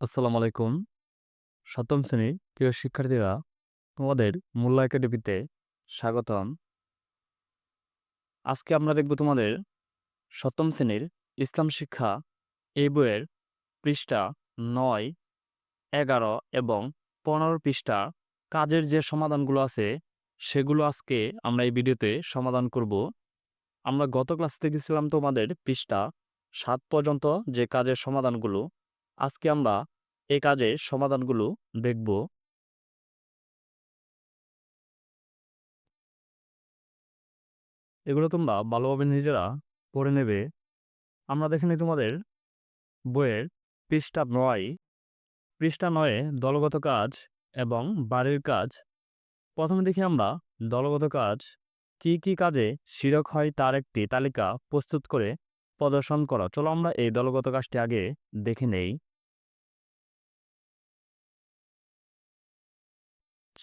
আসসালামু আলাইকুম। সপ্তম শ্রেণির প্রিয় শিক্ষার্থীরা, তোমাদের মূল্য একাডেমিতে স্বাগতম। আজকে আমরা দেখব তোমাদের সপ্তম শ্রেণির ইসলাম শিক্ষা এই বইয়ের পৃষ্ঠা ৯, ১১ এবং ১৫ পৃষ্ঠা কাজের যে সমাধানগুলো আছে সেগুলো আজকে আমরা এই ভিডিওতে সমাধান করব। আমরা গত ক্লাস দেখেছিলাম তোমাদের পৃষ্ঠা সাত পর্যন্ত যে কাজের সমাধানগুলো। আজকে আমরা এ কাজের সমাধানগুলো দেখব। এগুলো তোমরা ভালোভাবে নিজেরা পড়ে নেবে। আমরা দেখে নিই তোমাদের বইয়ের পৃষ্ঠা নয় পৃষ্ঠা নয়ে দলগত কাজ এবং বাড়ির কাজ। প্রথমে দেখি আমরা দলগত কাজ কি, কি কাজে শিরক হয় তার একটি তালিকা প্রস্তুত করে প্রদর্শন করা চলো আমরা এই দলগত কাজটি আগে দেখে নেই।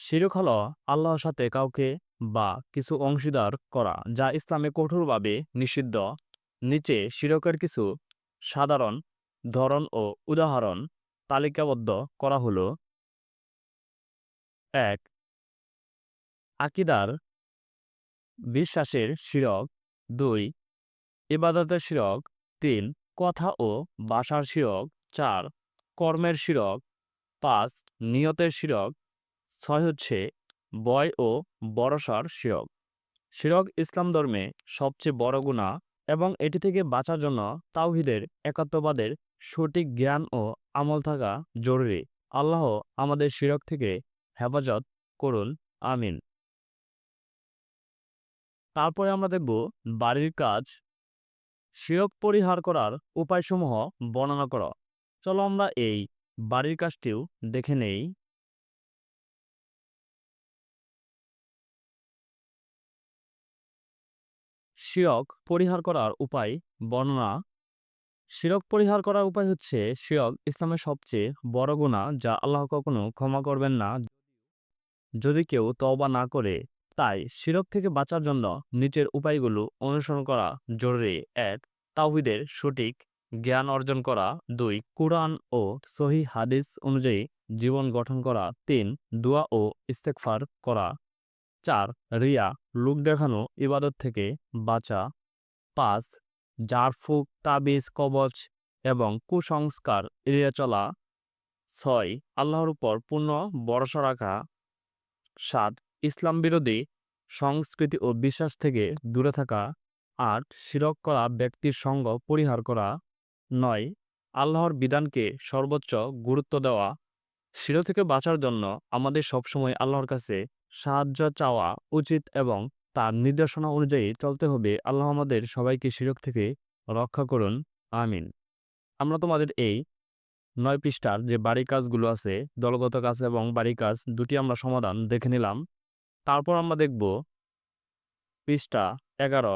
শিরক হলো আল্লাহর সাথে কাউকে বা কিছু অংশীদার করা, যা ইসলামে কঠোরভাবে নিষিদ্ধ। নিচে শিরকের কিছু সাধারণ ধরন ও উদাহরণ তালিকাবদ্ধ করা হল। এক, আকিদার বিশ্বাসের শিরক। দুই, ইবাদতের শিরক। তিন, কথা ও ভাষার শিরক। চার, কর্মের শিরক। পাঁচ, নিয়তের শিরক। ৬ হচ্ছে বয় ও বড়সার শিরক। শিরক ইসলাম ধর্মে সবচেয়ে বড় গুনাহ এবং এটি থেকে বাঁচার জন্য তাওহীদের একাত্মবাদের সঠিক জ্ঞান ও আমল থাকা জরুরি। আল্লাহ আমাদের শিরক থেকে হেফাজত করুন। আমিন। তারপরে আমরা দেখব বাড়ির কাজ। শিরক পরিহার করার উপায়সমূহ বর্ণনা করো। চলো আমরা এই বাড়ির কাজটিও দেখে নেই। শিরক পরিহার করার উপায় বর্ণনা। শিরক পরিহার করার উপায় হচ্ছে শিরক ইসলামের সবচেয়ে বড় গুনাহ যা আল্লাহ কখনো ক্ষমা করবেন না। যদি কেউ তওবা না করে, তাই শিরক থেকে বাঁচার জন্য নিচের উপায়গুলো অনুসরণ করা জরুরি। এক, তাওহিদের সঠিক জ্ঞান অর্জন করা। দুই, কুরআন ও সহি হাদিস অনুযায়ী জীবন গঠন করা। তিন, দোয়া ও ইস্তেকফার করা। চার, রিয়া, লোক দেখানো, ইবাদত থেকে বাঁচা। পাঁচ জারফুক তাবিজ, কবচ এবং কুসংস্কার এড়িয়ে চলা। ছয়, আল্লাহর উপর পূর্ণ ভরসা রাখা। সাত, ইসলাম বিরোধী সংস্কৃতি ও বিশ্বাস থেকে দূরে থাকা। আট, শিরক করা ব্যক্তির সঙ্গ পরিহার করা। নয়, আল্লাহর বিধানকে সর্বোচ্চ গুরুত্ব দেওয়া। শিরক থেকে বাঁচার জন্য আমাদের সবসময় আল্লাহর কাছে সাহায্য চাওয়া উচিত এবং তার নির্দেশনা অনুযায়ী চলতে হবে। আল্লাহ আমাদের সবাইকে শিরক থেকে রক্ষা করুন। আমিন। আমরা তোমাদের এই নয় পৃষ্ঠার যে বাড়ি কাজগুলো আছে, দলগত কাজ এবং বাড়ি কাজ, দুটি আমরা সমাধান দেখে নিলাম। তারপর আমরা দেখব পৃষ্ঠা এগারো।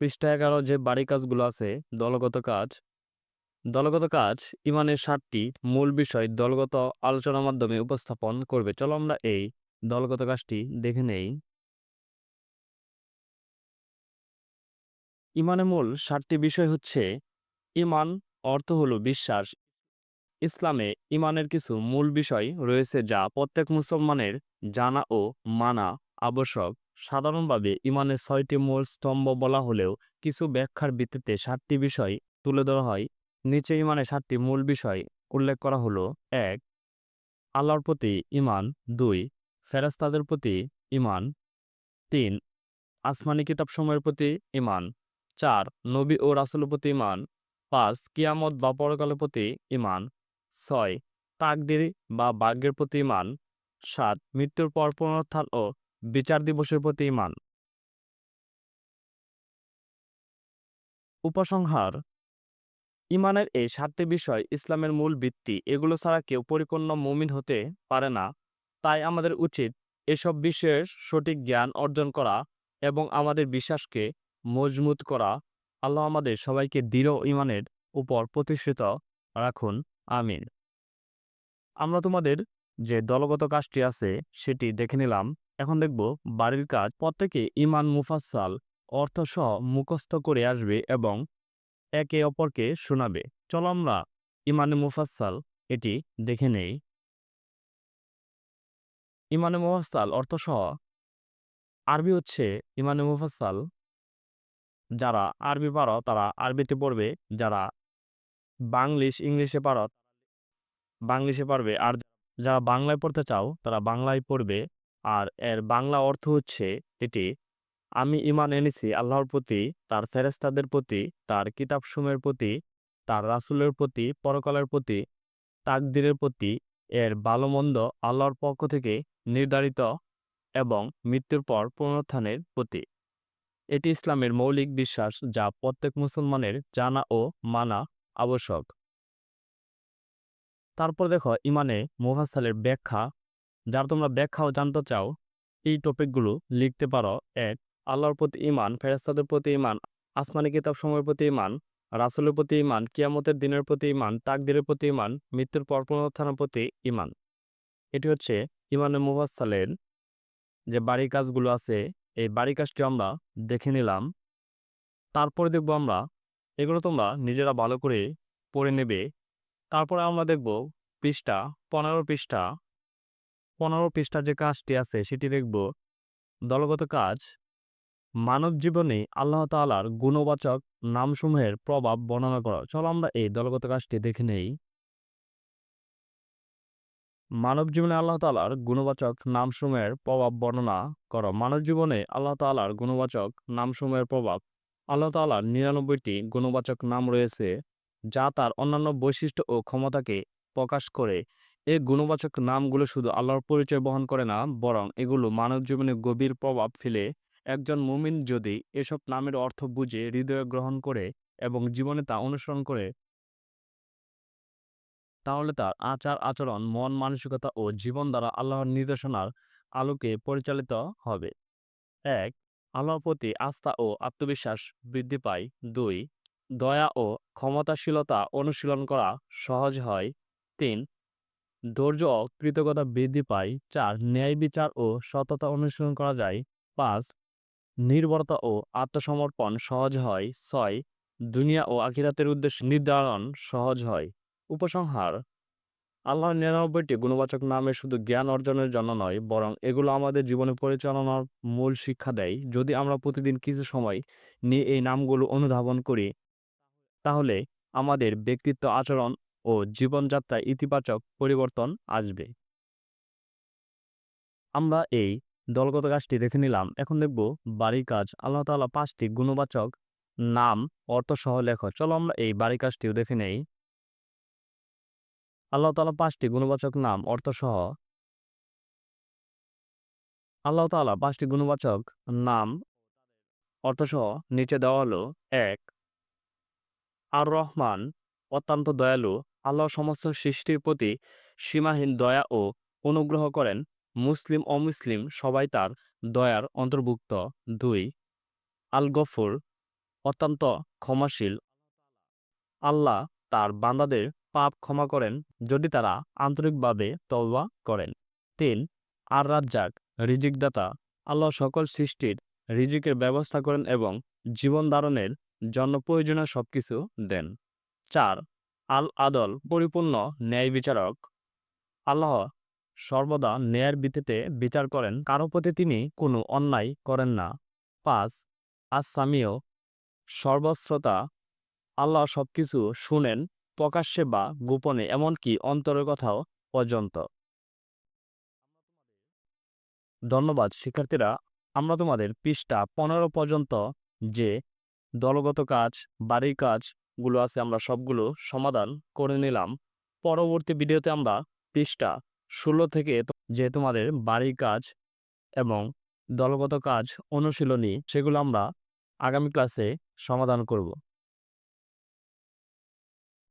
পৃষ্ঠা এগারো যে বাড়ি কাজগুলো আছে, দলগত কাজ দলগত কাজ, ইমানের সাতটি মূল বিষয় দলগত আলোচনার মাধ্যমে উপস্থাপন করবে। চলো আমরা এই দলগত কাজটি দেখে নেই। ইমানের মূল সাতটি বিষয় হচ্ছে, ইমান অর্থ হলো বিশ্বাস। ইসলামে ইমানের কিছু মূল বিষয় রয়েছে যা প্রত্যেক মুসলমানের জানা ও মানা আবশ্যক। সাধারণভাবে ইমানের ছয়টি মূল স্তম্ভ বলা হলেও কিছু ব্যাখ্যার ভিত্তিতে সাতটি বিষয় তুলে ধরা হয়। নিচে ইমানের সাতটি মূল বিষয় উল্লেখ করা হলো, এক, আল্লাহর প্রতি ইমান দুই ফেরাস্তাদের প্রতি ইমান তিন, আসমানি কিতাব সময়ের প্রতি ইমান চার, নবী ও রাসুলের প্রতি ইমান পাঁচ, কিয়ামত বা পরকালের প্রতি ইমান ছয়, তাকদির বা ভাগ্যের প্রতি ইমান সাত, মৃত্যুর পর পুনরুত্থান ও বিচার দিবসের প্রতি ইমান উপসংহার ইমানের এই সাতটি বিষয় ইসলামের মূল ভিত্তি, এগুলো ছাড়া কেউ পরিপূর্ণ মুমিন হতে পারে না। তাই আমাদের উচিত এসব বিষয়ের সঠিক জ্ঞান অর্জন করা এবং আমাদের বিশ্বাসকে মজবুত করা। আল্লাহ আমাদের সবাইকে দৃঢ় ইমানের উপর প্রতিষ্ঠিত রাখুন। আমিন। আমরা তোমাদের যে দলগত কাজটি আছে সেটি দেখে নিলাম। এখন দেখব বাড়ির কাজ প্রত্যেকে ইমান মুফাসাল অর্থসহ মুখস্থ করে আসবে এবং একে অপরকে শোনাবে। চলো আমরা ইমানে মুফাসসাল এটি দেখে নেই। ইমানে মুফাসসাল অর্থসহ আরবি হচ্ছে ইমানে মুফাসসাল। যারা আরবি পারো, তারা আরবিতে পড়বে। যারা বাংলিশ ইংলিশে পারো, বাংলিশে পারবে। আর যারা বাংলায় পড়তে চাও, তারা বাংলায় পড়বে। আর এর বাংলা অর্থ হচ্ছে এটি আমি ইমান এনেছি আল্লাহর প্রতি, তার ফেরেস্তাদের প্রতি, তার কিতাবসমূহের প্রতি, তার রাসূলের প্রতি, পরকালের প্রতি, তাকদীরের প্রতি, এর ভালো মন্দ আল্লাহর পক্ষ থেকে নির্ধারিত এবং মৃত্যুর পর পুনরুত্থানের প্রতি। এটি ইসলামের মৌলিক বিশ্বাস যা প্রত্যেক মুসলমানের জানা ও মানা আবশ্যক। তারপর দেখো ইমানে মুফাসসালের ব্যাখ্যা। যার তোমরা ব্যাখ্যাও জানতে চাও, এই টপিকগুলো লিখতে পারো এক আল্লাহর প্রতি ইমান ফেরেস্তাদের প্রতি ইমান আসমানি কিতাব সময়ের প্রতি ইমান রাসুলের প্রতি ইমান কিয়ামতের দিনের প্রতি ইমান তাকদিরের প্রতি ইমান মৃত্যুর পর পুনরুত্থানের প্রতি ইমান এটি হচ্ছে ইমানে মুফাসসালের যে বাড়ি কাজগুলো আছে, এই বাড়ি কাজটি আমরা দেখে নিলাম। তারপরে দেখব আমরা এগুলো তোমরা নিজেরা ভালো করে পড়ে নেবে। তারপরে আমরা দেখব পৃষ্ঠা, পনেরো পৃষ্ঠা, পনেরো পৃষ্ঠার যে কাজটি আছে, সেটি দেখব। দলগত কাজ মানব জীবনে আল্লাহ তাআলার গুণবাচক নামসমূহের প্রভাব বর্ণনা করো। চলো আমরা এই দলগত কাজটি দেখে নেই। মানব জীবনে আল্লাহ তাআলার গুণবাচক নামসমূহের প্রভাব বর্ণনা করো। মানব জীবনে আল্লাহ তাআলার গুণবাচক নামসমূহের প্রভাব। আল্লাহ তাআলার নিরানব্বইটি গুণবাচক নাম রয়েছে, যা তার অন্যান্য বৈশিষ্ট্য ও ক্ষমতাকে প্রকাশ করে। এই গুণবাচক নামগুলো শুধু আল্লাহর পরিচয় বহন করে না, বরং এগুলো মানব জীবনে গভীর প্রভাব ফেলে একজন মুমিন যদি এসব নামের অর্থ বুঝে, হৃদয়ে গ্রহণ করে এবং জীবনে তা অনুসরণ করে তাহলে তার আচার আচরণ, মন মানসিকতা ও জীবন দ্বারা আল্লাহর নির্দেশনার আলোকে পরিচালিত হবে। এক, আল্লাহর প্রতি আস্থা ও আত্মবিশ্বাস বৃদ্ধি পায়। দুই, দয়া ও ক্ষমতাশীলতা অনুশীলন করা সহজ হয়। তিন, ধৈর্য ও কৃতজ্ঞতা বৃদ্ধি পায়। চার, ন্যায় বিচার ও সততা অনুশীলন করা যায়। পাঁচ নির্ভরতা ও আত্মসমর্পণ সহজ হয়। ছয়, দুনিয়া ও আখিরাতের উদ্দেশ্য নির্ধারণ সহজ হয়। উপসংহার, আল্লাহর নিরানব্বইটি গুণবাচক নামে শুধু জ্ঞান অর্জনের জন্য নয়, বরং এগুলো আমাদের জীবনে পরিচালনার মূল শিক্ষা দেয়। যদি আমরা প্রতিদিন কিছু সময় নিয়ে এই নামগুলো অনুধাবন করি, তাহলে আমাদের ব্যক্তিত্ব আচরণ ও জীবনযাত্রায় ইতিবাচক পরিবর্তন আসবে। আমরা এই দলগত কাজটি দেখে নিলাম। এখন দেখব বাড়ি কাজ। আল্লাহ তাআলা পাঁচটি গুণবাচক নাম অর্থসহ লেখ চলো আমরা এই বাড়ি কাজটিও দেখে নেই। আল্লাহ তাআলা পাঁচটি গুণবাচক নাম অর্থসহ আল্লাহ তাআলা পাঁচটি গুণবাচক নাম অর্থসহ নিচে দেওয়া হলো এক। আর রহমান অত্যন্ত দয়ালু। আল্লাহ সমস্ত সৃষ্টির প্রতি সীমাহীন দয়া ও অনুগ্রহ করেন। মুসলিম অমুসলিম সবাই তার দয়ার অন্তর্ভুক্ত। দুই আল অত্যন্ত ক্ষমাশীল। আল্লাহ তার বান্দাদের পাপ ক্ষমা করেন যদি তারা আন্তরিকভাবে তওবা করেন। তিন আর রাজ্জাক রিজিকদাতা। আল্লাহ সকল সৃষ্টির রিজিকের ব্যবস্থা করেন এবং জীবন ধারণের জন্য প্রয়োজনীয় সবকিছু দেন। চার আল আদল পরিপূর্ণ ন্যায় বিচারক আল্লাহ সর্বদা ন্যায়ের ভিত্তিতে বিচার করেন, কারও প্রতি তিনি কোনো অন্যায় করেন না। পাঁচ আসামিও সর্বশ্রোতা আল্লাহ সবকিছু শুনেন, প্রকাশ্যে বা গোপনে, এমনকি অন্তরের কথাও পর্যন্ত। ধন্যবাদ, শিক্ষার্থীরা। আমরা তোমাদের পৃষ্ঠা পনেরো পর্যন্ত যে দলগত কাজ, বাড়ির কাজগুলো আছে, আমরা সবগুলো সমাধান করে নিলাম। পরবর্তী ভিডিওতে আমরা পৃষ্ঠা ষোলো থেকে যে তোমাদের বাড়ির কাজ এবং দলগত কাজ অনুশীলনী, সেগুলো আমরা আগামী ক্লাসে সমাধান করব।